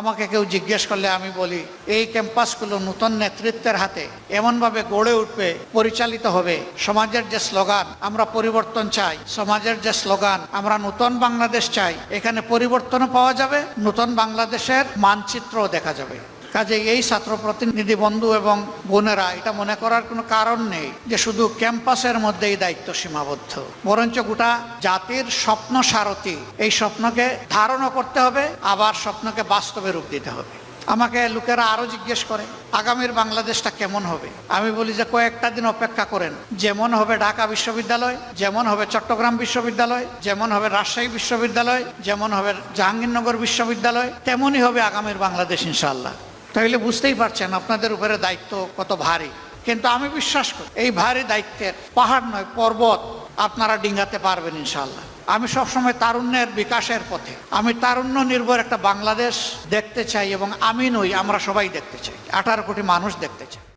আমাকে কেউ জিজ্ঞেস করলে আমি বলি, এই ক্যাম্পাসগুলো নতুন নেতৃত্বের হাতে এমনভাবে গড়ে উঠবে, পরিচালিত হবে। সমাজের যে স্লোগান, আমরা পরিবর্তন চাই। সমাজের যে স্লোগান, আমরা নতুন বাংলাদেশ চাই। এখানে পরিবর্তনও পাওয়া যাবে, নতুন বাংলাদেশের মানচিত্রও দেখা যাবে। কাজে এই ছাত্র প্রতিনিধি বন্ধু এবং বোনেরা, এটা মনে করার কোনো কারণ নেই যে শুধু ক্যাম্পাসের মধ্যেই দায়িত্ব সীমাবদ্ধ। বরঞ্চ গোটা জাতির স্বপ্ন সারথি, এই স্বপ্নকে ধারণও করতে হবে, আবার স্বপ্নকে বাস্তবে রূপ দিতে হবে। আমাকে লোকেরা আরও জিজ্ঞেস করে, আগামীর বাংলাদেশটা কেমন হবে? আমি বলি যে কয়েকটা দিন অপেক্ষা করেন। যেমন হবে ঢাকা বিশ্ববিদ্যালয়, যেমন হবে চট্টগ্রাম বিশ্ববিদ্যালয়, যেমন হবে রাজশাহী বিশ্ববিদ্যালয়, যেমন হবে জাহাঙ্গীরনগর বিশ্ববিদ্যালয়, তেমনই হবে আগামীর বাংলাদেশ ইনশাআল্লাহ। তাইলে বুঝতেই পারছেন আপনাদের উপরে দায়িত্ব কত ভারী। কিন্তু আমি বিশ্বাস করি, এই ভারী দায়িত্বের পাহাড় নয়, পর্বত আপনারা ডিঙ্গাতে পারবেন ইনশাল্লাহ আমি সবসময় তারুণ্যের বিকাশের পথে। আমি তারুণ্য নির্ভর একটা বাংলাদেশ দেখতে চাই এবং আমি নই, আমরা সবাই দেখতে চাই। আঠারো কোটি মানুষ দেখতে চাই।